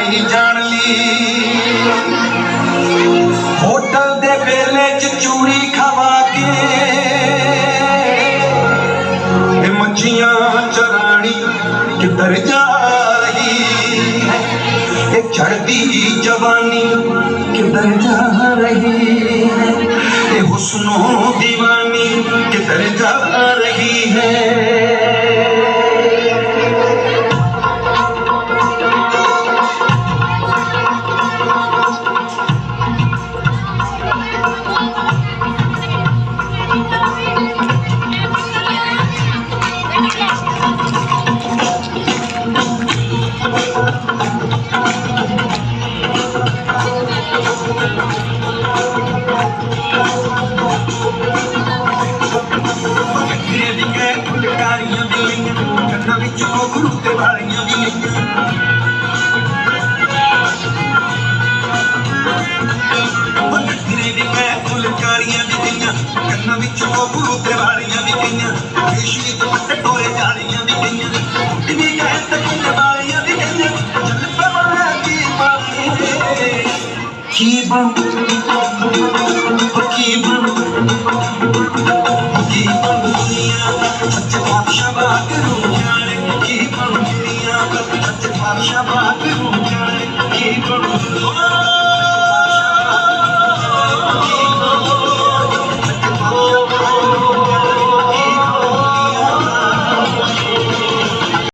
ਜਾਣ ਲਈ। ਹੋਟਲ ਦੇ ਵੇਲੇ ਚ ਚੂੜੀ ਖਵਾ ਕੇ ਇਹ ਮੱਛੀਆਂ ਚਰਾਣੀ ਕਿੱਧਰ ਜਾ ਰਹੀ? ਹੈ ਇਹ ਚੜਦੀ ਜਵਾਨੀ ਕਿੱਧਰ ਜਾ ਰਹੀ? ਹੈ ਇਹ ਹੁਸਨੋ دیਵਾਨੀ ਕਿੱਧਰ ਜਾ ਰਹੀ ਹੈ? ਵਿੱਚ ਕੋਖਰੂ ਤੇ ਵਾਲੀਆਂ ਦੀ ਲਈਆਂ ਤੇਰੇ ਵੀ ਕਹਿ ਫੁਲਕਾਰੀਆਂ ਦੀ ਗਈਆਂ ਕੰਨਾਂ ਵਿੱਚ ਕੋਖਰੂ ਤੇ ਵਾਲੀਆਂ ਦੀ ਗਈਆਂ ਰੇਸ਼ਮੀ ਦੁਪੱਟੇ ਟੋਰੇ ਜਾਲੀਆਂ ਦੀ ਗਈਆਂ ਇਹ ਵੀ ਕਹਿ ਤਕੁੰਨ ਵਾਲੀਆਂ ਦੀ ਗਈਆਂ ਚੱਲ ਪਵਨਾ ਕੀ ਪਾਏ ਕੀ ਬਣ ਕੀ ਬਣ ਕੀ ਬਣ ਦੁਨੀਆ ਸੱਚ ਬਾਦਸ਼ਾਹ ਬਾਗ ਨੂੰ ਜਾਣੇ ਕੀ ਬਣ ਦੁਨੀਆ ਸੱਚ ਬਾਦਸ਼ਾਹ ਬਾਗ ਨੂੰ ਜਾਣੇ ਕੀ ਬਣ